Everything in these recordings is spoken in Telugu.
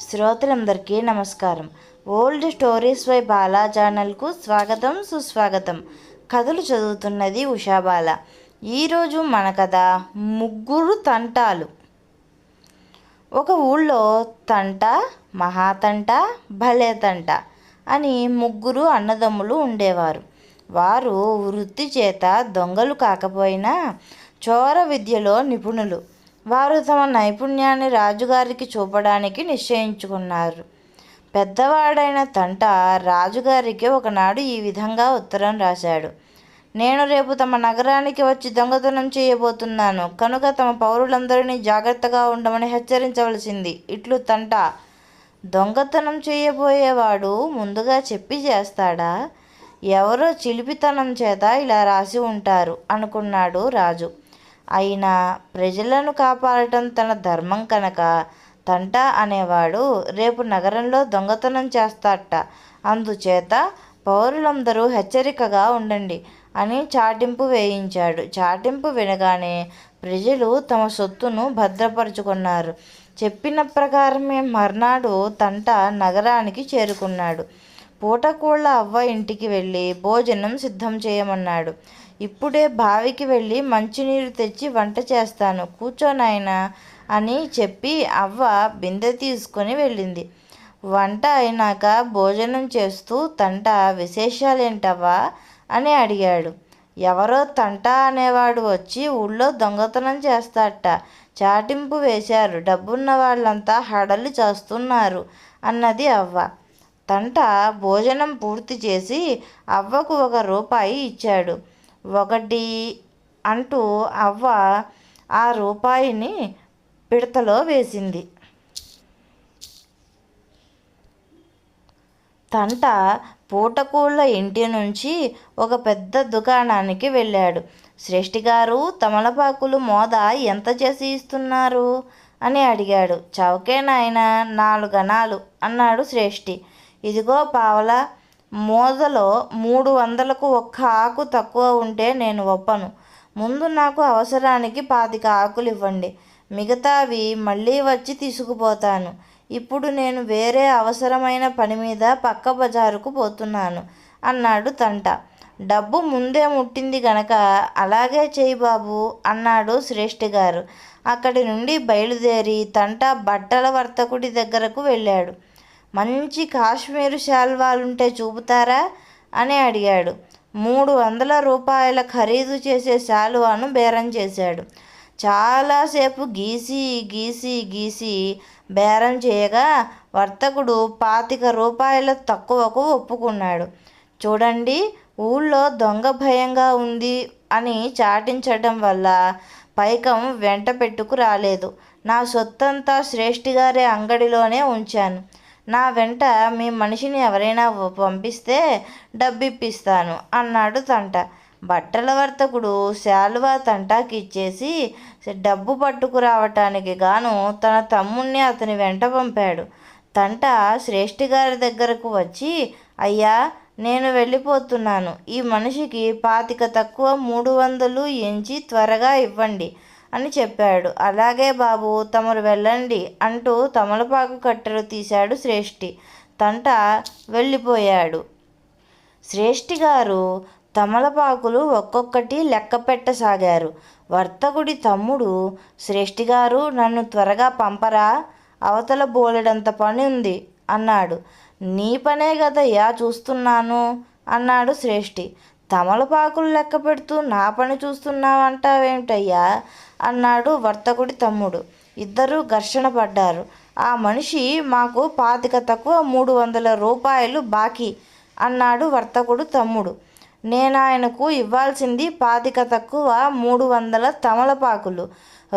శ్రోతలందరికీ నమస్కారం. ఓల్డ్ స్టోరీస్ వై బాలా ఛానల్కు స్వాగతం సుస్వాగతం. కథలు చదువుతున్నది ఉషాబాల ఈరోజు మన కథ ముగ్గురు తంటాలు. ఒక ఊళ్ళో తంట మహాతంట భలే తంట అని ముగ్గురు అన్నదమ్ములు ఉండేవారు. వారు వృత్తి చేత దొంగలు కాకపోయినా చోర విద్యలో నిపుణులు. వారు తమ నైపుణ్యాన్ని రాజుగారికి చూపడానికి నిశ్చయించుకున్నారు. పెద్దవాడైన తంట రాజుగారికి ఒకనాడు ఈ విధంగా ఉత్తరం రాశాడు. నేను రేపు తమ నగరానికి వచ్చి దొంగతనం చేయబోతున్నాను. కనుక తమ పౌరులందరినీ జాగ్రత్తగా ఉండమని హెచ్చరించవలసింది ఇట్లు తంట. దొంగతనం చేయబోయేవాడు ముందుగా చెప్పి చేస్తాడా? ఎవరో చిలిపితనం చేత ఇలా రాసి ఉంటారు అనుకున్నాడు రాజు. అయినా ప్రజలను కాపాడటం తన ధర్మం కనుక తంట అనేవాడు రేపు నగరంలో దొంగతనం చేస్తాట. అందుచేత పౌరులందరూ హెచ్చరికగా ఉండండి అని చాటింపు వేయించాడు. చాటింపు వినగానే ప్రజలు తమ సొత్తును భద్రపరుచుకున్నారు. చెప్పిన ప్రకారమే మర్నాడు తంట నగరానికి చేరుకున్నాడు. పూటకోళ్ళ అవ్వ ఇంటికి వెళ్ళి భోజనం సిద్ధం చేయమన్నాడు. ఇప్పుడే బావికి వెళ్ళి మంచినీరు తెచ్చి వంట చేస్తాను. కూర్చోనాయనా అని చెప్పి అవ్వ బిందె తీసుకొని వెళ్ళింది. వంట అయినాక భోజనం చేస్తూ తంట విశేషాలేంటవ్వా అని అడిగాడు. ఎవరో తంట అనేవాడు వచ్చి ఊళ్ళో దొంగతనం చేస్తాట. చాటింపు వేశారు. డబ్బున్న వాళ్ళంతా హడలు చేస్తున్నారు అన్నది అవ్వ. తంట భోజనం పూర్తి చేసి అవ్వకు ఒక రూపాయి ఇచ్చాడు. ఒకటి అంటూ అవ్వ ఆ రూపాయిని పిడతలో వేసింది. తంట పూటకూళ్ళ ఇంటి నుంచి ఒక పెద్ద దుకాణానికి వెళ్ళాడు. శ్రేష్ఠి గారు తమలపాకులు మోద ఎంత చేసి ఇస్తున్నారు? అని అడిగాడు. చౌకే నాయన నాలుగు అన్నాడు శ్రేష్ఠి. ఇదిగో పావలా మోదలో మూడు వందలకు ఒక్క ఆకు తక్కువ ఉంటే నేను ఒప్పను. ముందు నాకు అవసరానికి పాతిక ఆకులు ఇవ్వండి. మిగతావి మళ్ళీ వచ్చి తీసుకుపోతాను. ఇప్పుడు నేను వేరే అవసరమైన పని మీద పక్క బజారుకు పోతున్నాను అన్నాడు తంట. డబ్బు ముందే ముట్టింది గనక అలాగే చేయి బాబు అన్నాడు శ్రేష్ఠి గారు అక్కడి నుండి బయలుదేరి తంట బట్టల వర్తకుడి దగ్గరకు వెళ్ళాడు. మంచి కాశ్మీరు శాల్వాలుంటే చూపుతారా? అని అడిగాడు. మూడు వందల రూపాయల ఖరీదు చేసే శాలువాను బేరం చేశాడు. చాలాసేపు గీసి గీసి గీసి బేరం చేయగా వర్తకుడు పాతిక రూపాయల తక్కువకు ఒప్పుకున్నాడు. చూడండి ఊళ్ళో దొంగ భయంగా ఉంది అని చాటించడం వల్ల పైకం వెంట పెట్టుకు రాలేదు. నా సొత్తంతా శ్రేష్ఠి గారి అంగడిలోనే ఉంచాను. నా వెంట మీ మనిషిని ఎవరైనా పంపిస్తే డబ్బిప్పిస్తాను అన్నాడు తంట. బట్టల వర్తకుడు శాలువా తంటాకి ఇచ్చేసి డబ్బు పట్టుకురావటానికి గాను తన తమ్ముణ్ణి అతని వెంట పంపాడు. తంట శ్రేష్ఠి గారి దగ్గరకు వచ్చి అయ్యా నేను వెళ్ళిపోతున్నాను. ఈ మనిషికి పాతిక తక్కువ మూడు వందలు ఎంచి త్వరగా ఇవ్వండి. అని చెప్పాడు. అలాగే బాబు తమరు వెళ్ళండి అంటూ తమలపాకు కట్టెలు తీశాడు శ్రేష్ఠి. తంట వెళ్ళిపోయాడు. శ్రేష్ఠి గారు తమలపాకులు ఒక్కొక్కటి లెక్క పెట్టసాగారు. వర్తకుడి తమ్ముడు శ్రేష్ఠి గారు నన్ను త్వరగా పంపరా అవతల బోలెడంత పని ఉంది అన్నాడు. నీ పనే కదయ్యా చూస్తున్నాను అన్నాడు శ్రేష్ఠి. తమలపాకులు లెక్క పెడుతూ నా పని చూస్తున్నావంటావేమిటయ్యా అన్నాడు వర్తకుడి తమ్ముడు. ఇద్దరూ ఘర్షణ పడ్డారు. ఆ మనిషి మాకు పాతిక తక్కువ మూడు వందల రూపాయలు బాకీ అన్నాడు వర్తకుడు తమ్ముడు. నేను ఆయనకు ఇవ్వాల్సింది పాతిక తక్కువ మూడు వందల తమలపాకులు.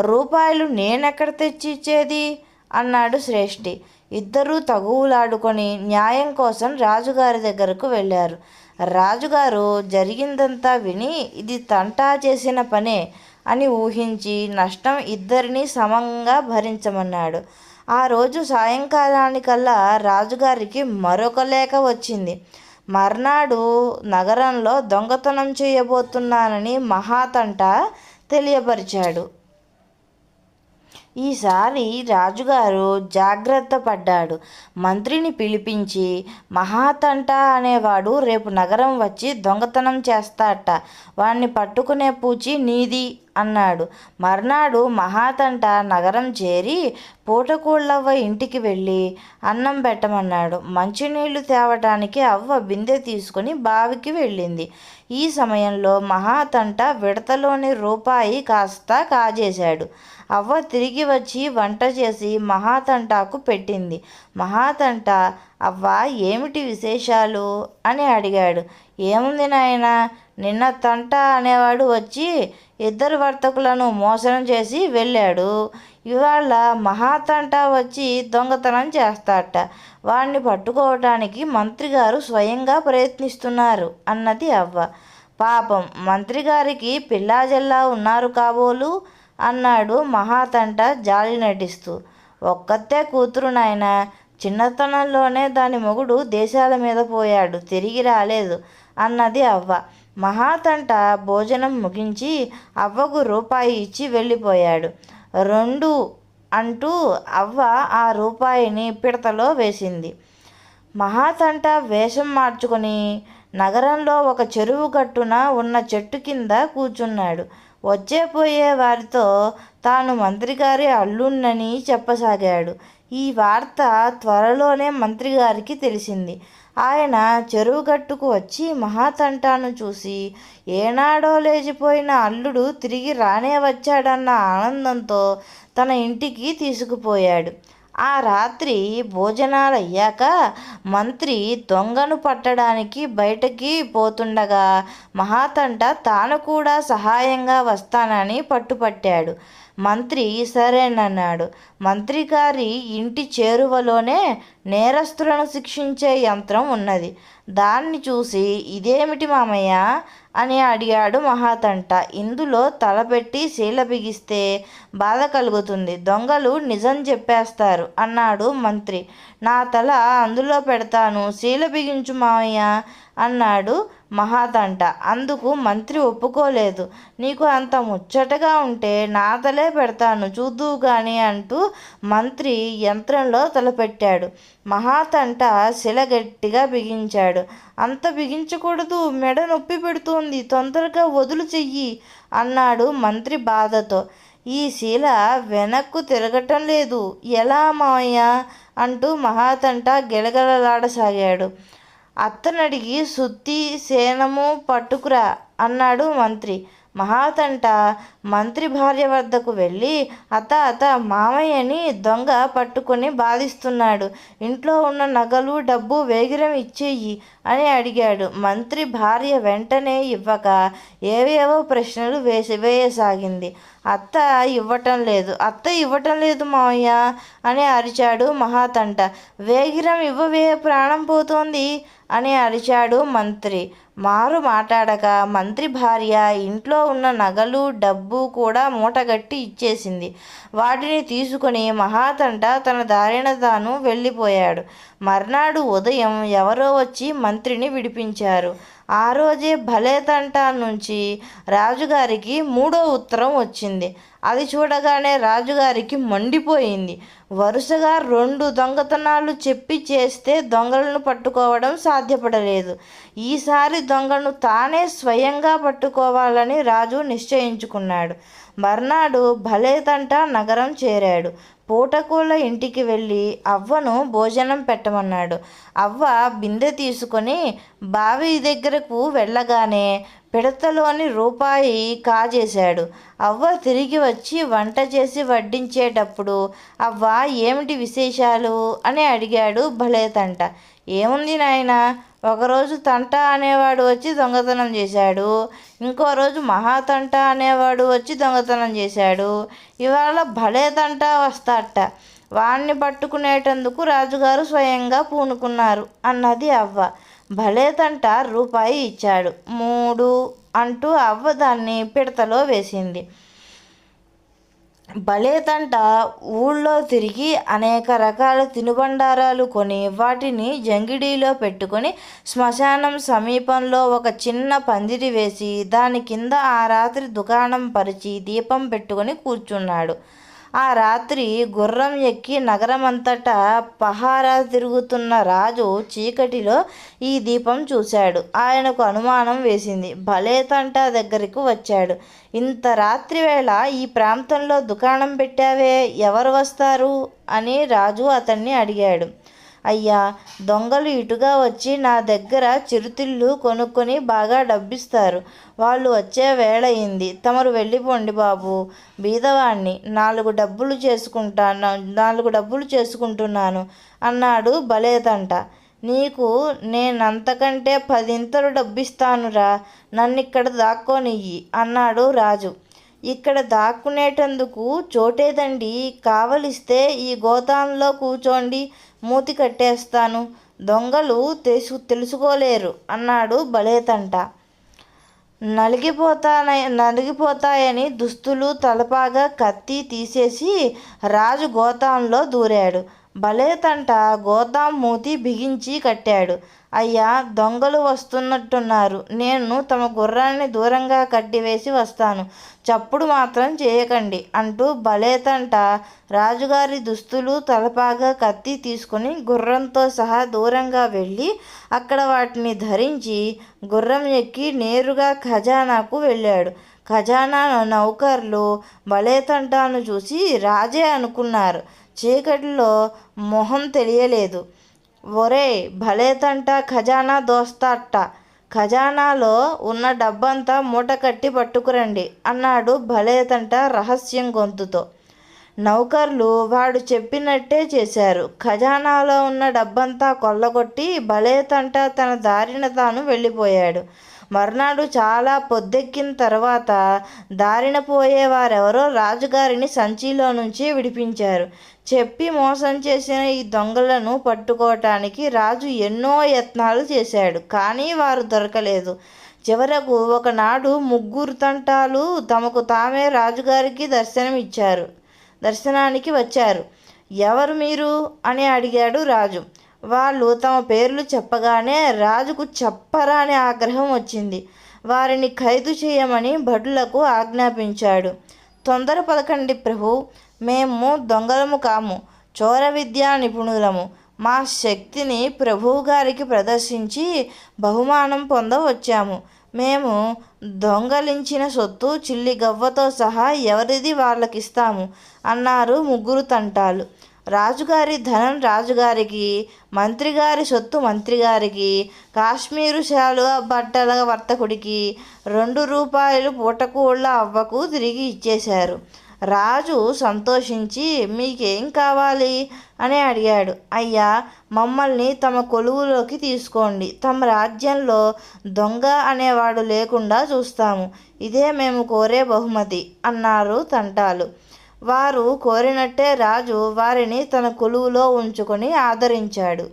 రూపాయలు నేనెక్కడ తెచ్చి ఇచ్చేది? అన్నాడు శ్రేష్ఠి. ఇద్దరూ తగువులాడుకొని న్యాయం కోసం రాజుగారి దగ్గరకు వెళ్ళారు. రాజుగారు జరిగిందంతా విని ఇది తంటా చేసిన పనే అని ఊహించి నష్టం ఇద్దరిని సమంగా భరించమన్నాడు. ఆ రోజు సాయంకాలానికల్లా రాజుగారికి మరొక లేఖ వచ్చింది. మర్నాడు నగరంలో దొంగతనం చేయబోతున్నానని మహాతంట తెలియపరిచాడు. ఈసారి రాజుగారు జాగ్రత్త పడ్డాడు. మంత్రిని పిలిపించి మహాతంట అనేవాడు రేపు నగరం వచ్చి దొంగతనం చేస్తాట. వాణ్ణి పట్టుకునే పూచి నీది అన్నాడు. మర్నాడు మహాతంట నగరం చేరి పూటకూళ్ళవ్వ ఇంటికి వెళ్ళి అన్నం పెట్టమన్నాడు. మంచినీళ్ళు తేవటానికి అవ్వ బిందె తీసుకుని బావికి వెళ్ళింది. ఈ సమయంలో మహాతంట విడతలోని రూపాయి కాస్త కాజేశాడు. అవ్వ తిరిగి వచ్చి వంట చేసి మహాతంటాకు పెట్టింది. మహాతంట అవ్వ ఏమిటి విశేషాలు? అని అడిగాడు. ఏముంది నాయన నిన్న తంట అనేవాడు వచ్చి ఇద్దరు వర్తకులను మోసం చేసి వెళ్ళాడు. ఇవాళ మహాతంట వచ్చి దొంగతనం చేస్తాట. వాడిని పట్టుకోవటానికి మంత్రి గారు స్వయంగా ప్రయత్నిస్తున్నారు అన్నది అవ్వ. పాపం మంత్రి గారికి పిల్లాజల్లా ఉన్నారు కాబోలు? అన్నాడు మహాతంట జాలి నటిస్తూ. ఒక్కతే కూతురు నాయన. చిన్నతనంలోనే దాని మొగుడు దేశాల మీద పోయాడు. తిరిగి రాలేదు అన్నది అవ్వ. మహాతంట భోజనం ముగించి అవ్వకు రూపాయి ఇచ్చి వెళ్ళిపోయాడు. రెండు అంటూ అవ్వ ఆ రూపాయిని పిడతలో వేసింది. మహాతంట వేషం మార్చుకొని నగరంలో ఒక చెరువు గట్టున ఉన్న చెట్టు కింద కూర్చున్నాడు. వచ్చే పోయే వారితో తాను మంత్రిగారి అల్లుణ్ణని చెప్పసాగాడు. ఈ వార్త త్వరలోనే మంత్రిగారికి తెలిసింది. ఆయన చెరువు గట్టుకు వచ్చి మహాతంటాను చూసి ఏనాడో లేచిపోయిన అల్లుడు తిరిగి రానే వచ్చాడన్న ఆనందంతో తన ఇంటికి తీసుకుపోయాడు. ఆ రాత్రి భోజనాలు అయ్యాక మంత్రి దొంగను పట్టడానికి బయటకి పోతుండగా మహాతంట తాను కూడా సహాయంగా వస్తానని పట్టుపట్టాడు. మంత్రి సరేనన్నాడు. మంత్రి గారి ఇంటి చేరువలోనే నేరస్తులను శిక్షించే యంత్రం ఉన్నది. దాన్ని చూసి ఇదేమిటి మామయ్య? అని అడిగాడు మహాతంట. ఇందులో తలపెట్టి శీల బిగిస్తే బాధ కలుగుతుంది. దొంగలు నిజం చెప్పేస్తారు అన్నాడు మంత్రి. నా తల అందులో పెడతాను. శీల బిగించు మావయ్య అన్నాడు మహాతంట. అందుకు మంత్రి ఒప్పుకోలేదు. నీకు అంత ముచ్చటగా ఉంటే నా తలే పెడతాను. చూద్దువు కానీ అంటూ మంత్రి యంత్రంలో తలపెట్టాడు. మహాతంట శిల గట్టిగా బిగించాడు. అంత బిగించకూడదు మెడ నొప్పి పెడుతోంది తొందరగా వదులు చెయ్యి అన్నాడు మంత్రి బాధతో. ఈ శీల వెనక్కు తిరగటం లేదు. ఎలా మావయ్య? అంటూ మహాతంట గిలగలలాడసాగాడు. అత్తనడిగి సుత్తి సేనము పట్టుకురా అన్నాడు మంత్రి. మహాతంట. మంత్రి భార్య వద్దకు వెళ్ళి అత అత మామయ్యని దొంగ పట్టుకొని బాధిస్తున్నాడు. ఇంట్లో ఉన్న నగలు డబ్బు వేగిరం ఇచ్చేయి అని అడిగాడు. మంత్రి భార్య వెంటనే ఇవ్వక ఏవేవో ప్రశ్నలు వేసి వేయసాగింది. అత్త ఇవ్వటం లేదు. అత్త ఇవ్వటం లేదు మావయ్య అని అరిచాడు మహాతంట. వేగిరం ఇవ్వవే ప్రాణం పోతోంది అని అరిచాడు మంత్రి. మారు మాట్లాడక మంత్రి భార్య ఇంట్లో ఉన్న నగలు డబ్బు కూడా మూటగట్టి ఇచ్చేసింది. వాటిని తీసుకుని మహాతంట తన దారిన తాను వెళ్ళిపోయాడు. మర్నాడు ఉదయం ఎవరో వచ్చి మంత్రిని విడిపించారు. ఆ రోజే భలేతంట నుంచి రాజుగారికి మూడో ఉత్తరం వచ్చింది. అది చూడగానే రాజుగారికి మండిపోయింది. వరుసగా రెండు దొంగతనాలు చెప్పి చేస్తే దొంగలను పట్టుకోవడం సాధ్యపడలేదు. ఈసారి దొంగను తానే స్వయంగా పట్టుకోవాలని రాజు నిశ్చయించుకున్నాడు. మర్నాడు భలేతంట నగరం చేరాడు. పూటకూల ఇంటికి వెళ్ళి అవ్వను భోజనం పెట్టమన్నాడు. అవ్వ బిందె తీసుకొని బావి దగ్గరకు వెళ్ళగానే పిడతలోని రూపాయి కాజేశాడు. అవ్వ తిరిగి వచ్చి వంట చేసి వడ్డించేటప్పుడు అవ్వ ఏమిటి విశేషాలు? అని అడిగాడు భలే తంట ఏముంది నాయన ఒకరోజు తంట అనేవాడు వచ్చి దొంగతనం చేశాడు ఇంకో రోజు మహాతంట అనేవాడు వచ్చి దొంగతనం చేశాడు ఇవాళ భలే తంట వస్తాట వాణ్ణి పట్టుకునేటందుకు రాజుగారు స్వయంగా పూనుకున్నారు అన్నది అవ్వ. భలేదంట రూపాయి ఇచ్చాడు. మూడు అంటూ అవ్వ దాన్ని పిడతలో వేసింది. భలేతంట ఊళ్ళో తిరిగి అనేక రకాల తినుబండారాలు కొని వాటిని జంగిడీలో పెట్టుకొని శ్మశానం సమీపంలో ఒక చిన్న పందిరి వేసి దాని కింద ఆ రాత్రి దుకాణం పరిచి దీపం పెట్టుకొని కూర్చున్నాడు. ఆ రాత్రి గుర్రం ఎక్కి నగరమంతటా పహారా తిరుగుతున్న రాజు చీకటిలో ఈ దీపం చూశాడు. ఆయనకు అనుమానం వేసింది. భలే తంట దగ్గరికి వచ్చాడు. ఇంత రాత్రి వేళ ఈ ప్రాంతంలో దుకాణం పెట్టావే? ఎవరు వస్తారు? అని రాజు అతన్ని అడిగాడు. అయ్యా దొంగలు ఇటుగా వచ్చి నా దగ్గర చిరుతిళ్ళు కొనుక్కొని బాగా డబ్బిస్తారు. వాళ్ళు వచ్చే వేళయింది. తమరు వెళ్ళిపోండి బాబు. బీదవాణ్ణి. నాలుగు డబ్బులు చేసుకుంటాను నాలుగు డబ్బులు చేసుకుంటున్నాను అన్నాడు బలేదంట. నీకు నేనంతకంటే పదింతలు డబ్బిస్తానురా. నన్నిక్కడ దాక్కోనియ్యి అన్నాడు రాజు. ఇక్కడ దాక్కునేటందుకు చోటేదండి కావలిస్తే ఈ గోతాంలో కూర్చోండి మూతి కట్టేస్తాను. దొంగలు తెలుసు తెలుసుకోలేరు అన్నాడు బలేతంట. నలిగిపోతాన నలిగిపోతాయని దుస్తులు తలపాగా కత్తి తీసేసి రాజు గోతాంలో దూరాడు. భలేతంట గోతాం మూతి బిగించి కట్టాడు. అయ్యా దొంగలు వస్తున్నట్టున్నారు. నేను తమ గుర్రాన్ని దూరంగా కట్టివేసి వస్తాను. చప్పుడు మాత్రం చేయకండి అంటూ భలేతంట రాజుగారి దుస్తులు తలపాగా కత్తి తీసుకుని గుర్రంతో సహా దూరంగా వెళ్ళి అక్కడ వాటిని ధరించి గుర్రం ఎక్కి నేరుగా ఖజానాకు వెళ్ళాడు. ఖజానా నౌకర్లు బలేతంటాను చూసి రాజే అనుకున్నారు. చీకటిలో మొహం తెలియలేదు. ఒరే భలేతంట ఖజానా దోస్తాట ఖజానాలో ఉన్న డబ్బంతా మూట కట్టి పట్టుకురండి అన్నాడు భలేతంట రహస్యం గొంతుతో. నౌకర్లు వాడు చెప్పినట్టే చేశారు. ఖజానాలో ఉన్న డబ్బంతా కొల్లగొట్టి భలేతంట తన దారిన తాను వెళ్ళిపోయాడు. మర్నాడు చాలా పొద్దెక్కిన తర్వాత దారిన పోయేవారెవరో రాజుగారిని సంచిలో నుంచి విడిపించారు. చెప్పి మోసం చేసిన ఈ దొంగలను పట్టుకోవటానికి రాజు ఎన్నో యత్నాలు చేశాడు కానీ వారు దొరకలేదు. చివరకు ఒకనాడు ముగ్గురు తంటాలు తమకు తామే రాజుగారికి దర్శనం ఇచ్చారు దర్శనానికి వచ్చారు. ఎవరు మీరు? అని అడిగాడు రాజు. వాళ్ళు తమ పేర్లు చెప్పగానే రాజుకు చెప్పరాని ఆగ్రహం వచ్చింది. వారిని ఖైదు చేయమని భటులకు ఆజ్ఞాపించాడు. తొందర పలకండి ప్రభు మేము దొంగలము కాము చోర విద్యా నిపుణులము. మా శక్తిని ప్రభువు గారికి ప్రదర్శించి బహుమానం పొందవచ్చాము. మేము దొంగలించిన సొత్తు చిల్లి గవ్వతో సహా ఎవరిది వాళ్ళకిస్తాము అన్నారు ముగ్గురు తంటాలు. రాజుగారి ధనం రాజుగారికి మంత్రిగారి సొత్తు మంత్రిగారికి కాశ్మీరు శాలువ బట్టల వర్తకుడికి రెండు రూపాయలు పూటకూళ్ళ అవ్వకు తిరిగి ఇచ్చేశారు. రాజు సంతోషించి మీకేం కావాలి? అని అడిగాడు. అయ్యా మమ్మల్ని తమ కొలువులోకి తీసుకోండి. తమ రాజ్యంలో దొంగ అనేవాడు లేకుండా చూస్తాము. ఇదే మేము కోరే బహుమతి అన్నారు తంటాలు. వారు కోరినట్టే రాజు వారిని తన కొలువులో ఉంచుకొని ఆదరించాడు.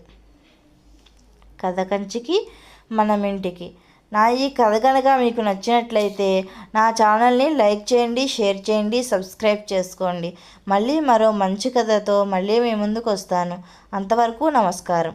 కథ కంచికి మనమింటికి. నా ఈ కథ కనుక మీకు నచ్చినట్లయితే నా ఛానల్ని లైక్ చేయండి షేర్ చేయండి సబ్స్క్రైబ్ చేసుకోండి. మళ్ళీ మరో మంచి కథతో మళ్ళీ మీ ముందుకు వస్తాను అంతవరకు నమస్కారం.